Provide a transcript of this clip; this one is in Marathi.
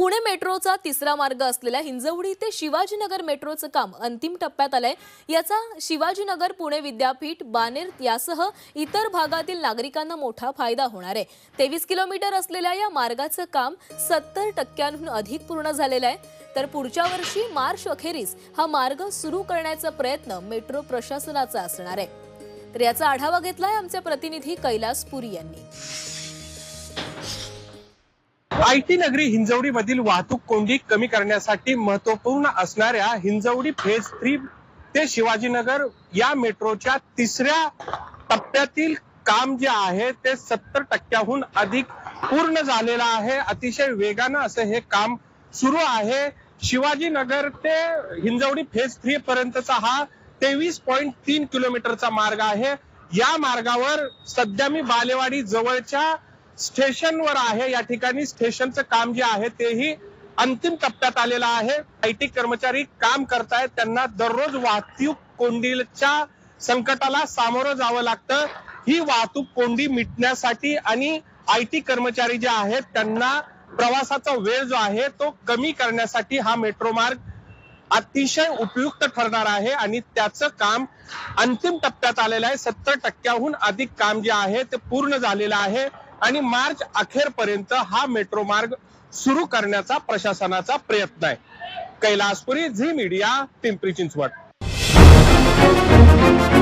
पुणे मेट्रोचा तिसरा मार्ग असलेल्या हिंजवडी ते शिवाजीनगर मेट्रोचं काम अंतिम टप्प्यात आलंय. याचा शिवाजीनगर पुणे विद्यापीठ बानेर यासह इतर भागातील नागरिकांना मोठा फायदा होणार आहे. तेवीस किलोमीटर असलेल्या या मार्गाचं काम सत्तर टक्क्यांहून अधिक पूर्ण झालेलं आहे. तर पुढच्या वर्षी मार्च अखेरीस हा मार्ग सुरू करण्याचा प्रयत्न मेट्रो प्रशासनाचा असणार आहे. तर याचा आढावा घेतलाय आमचे प्रतिनिधी कैलास पुरी यांनी. आयटी नगरी हिंजवडी मधील वाहतूक कोंडी कमी करण्यासाठी महत्त्वपूर्ण असणाऱ्या हिंजवडी फेज थ्री ते शिवाजीनगर या मेट्रोच्या तिसऱ्या टप्प्यातील काम जे आहे ते सत्तर टक्क्याहून अधिक पूर्ण झालेलं आहे. अतिशय वेगानं असं हे काम सुरू आहे. शिवाजीनगर ते हिंजवडी फेज थ्री पर्यंतचा हा तेवीस पॉईंट तीन किलोमीटरचा मार्ग आहे. या मार्गावर सध्या मी बालेवाडी जवळच्या स्टेशनवर आहे या ठिकाणी स्टेशनचं काम जे आहे तेही अंतिम टप्प्यात आलेलं आहे. आयटी कर्मचारी काम करतायत त्यांना दररोज वाहतूक कोंडीच्या संकटाला सामोरं जावं लागतं. ही वाहतूक कोंडी मिटण्यासाठी आणि आयटी कर्मचारी जे आहेत त्यांना प्रवासाचा वेळ जो आहे तो कमी करण्यासाठी हा मेट्रो मार्ग अतिशय उपयुक्त ठरणार आहे आणि त्याचं काम अंतिम टप्प्यात आलेलं आहे. सत्तर टक्क्याहून अधिक काम जे आहे ते पूर्ण झालेलं आहे. आणि मार्च अखेरपर्यंत हा मेट्रो मार्ग सुरू करण्याचा प्रशासनाचा प्रयत्न आहे. Kailaspuri Zee media Pimpri Chinchwad. Zee